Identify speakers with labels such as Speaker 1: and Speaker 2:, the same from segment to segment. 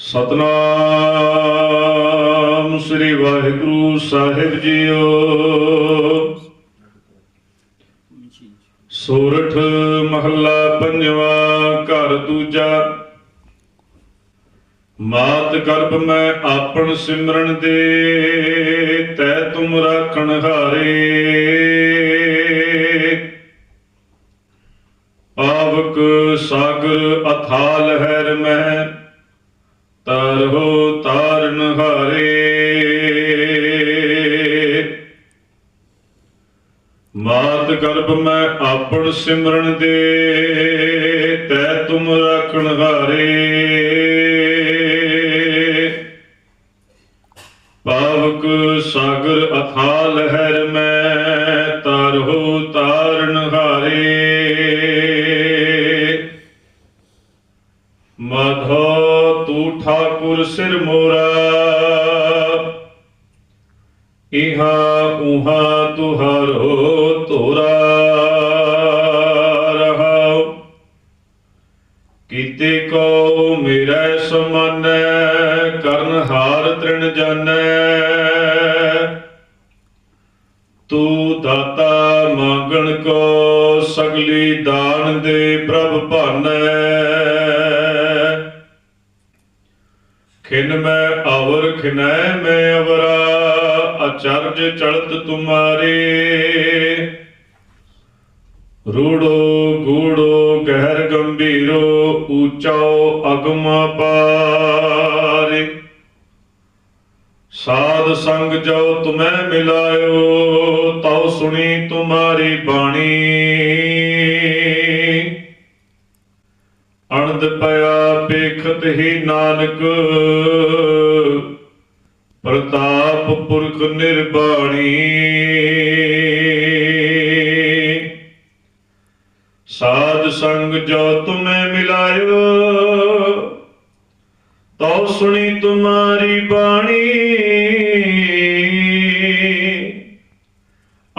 Speaker 1: ਸਤਨਾਮ ਸ੍ਰੀ ਵਾਹਿਗੁਰੂ ਸਾਹਿਬ ਜੀਓ। ਸੋਰਠ ਮਹੱਲਾ ਪੰਜਵਾ, ਘਰ ਦੂਜਾ। ਮਾਤ ਗਰਭ ਮੈਂ ਆਪਣ ਸਿਮਰਨ ਦੇ, ਤੈ ਤੁਮ ਰਾਖਣ ਹਾਰੇ। ਆਵਕ ਸਾਗਰ ਅਥਾਲ ਹੈਰ ਮੈਂ ਤਰਹੁ ਤਾਰਨ ਹਾਰੇ। ਮਾਤ ਗਰਭ ਮੈਂ ਆਪਣ ਸਿਮਰਨ ਦੇ, ਤੈ ਤੁਮ ਰਾਖਣ ਹਾਰੇ। ਪਾਵਕ ਸਾਗਰ ਅਥਾਲ ਹੈਰ ਮੈਂ ਸਿਰ ਮੋਰਾ। ਇਹਾ ਉਹਾ ਤੁਹਾਰੋ ਤੋਰਾ ਰਹਾਉ। ਕੀਤੇ ਕੋ ਮੇਰਾ ਸਮਾਨ, ਕਰਨ ਹਾਰ ਤ੍ਰਿਣ ਜਾਣੈ ਤੂੰ ਦਾਤਾ ਮੰਗਣ ਕੋ ਸਗਲੀ ਦਾਨ ਦੇ ਪ੍ਰਭ ਭਾਨੈ। ਖਿਨ ਮੈਂ ਆਵਰ ਖਿਨੈ, ਮੈਂ ਅਵਰਾ, ਅਚਰਜ ਚਲਤ ਤੁਮਾਰੇ। ਰੂੜੋ ਗੂੜੋ ਗਹਿਰ ਗੰਭੀਰੋ, ਊਚਾਓ ਅਗਮ ਪਾਰੇ। ਸਾਧ ਸੰਗ ਜੋ ਤੁਮੈ ਮਿਲਾਇਓ, ਤਉ ਸੁਣੀ ਤੁਮਾਰੀ ਬਾਣੀ। ਅਣਦ ਪਿਆ ਪੇਖਤ ਹੀ ਨਾਨਕ। ਪ੍ਰਤਾਪ ਪੁਰਖ ਨਿਰਬਾਣੀ। ਸਾਧ ਸੰਗ ਜੋ ਤੁਮੈ ਮਿਲਾਇਓ, ਤਉ ਸੁਣੀ ਤੁਮਾਰੀ ਬਾਣੀ।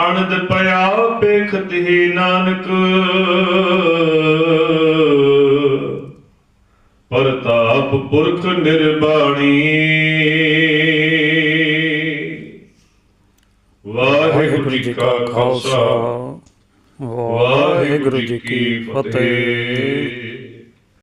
Speaker 1: ਅਣਦ ਪਿਆ ਪੇਖਤ ਹੀ ਨਾਨਕ। ਪ੍ਰਤਾਪ ਪੁਰਖ ਨਿਰਬਾਣੀ। ਵਾਹਿਗੁਰੂ ਜੀ ਕਾ ਖਾਲਸਾ।
Speaker 2: ਵਾਹਿਗੁਰੂ ਜੀ ਕੀ ਫਤਿਹ।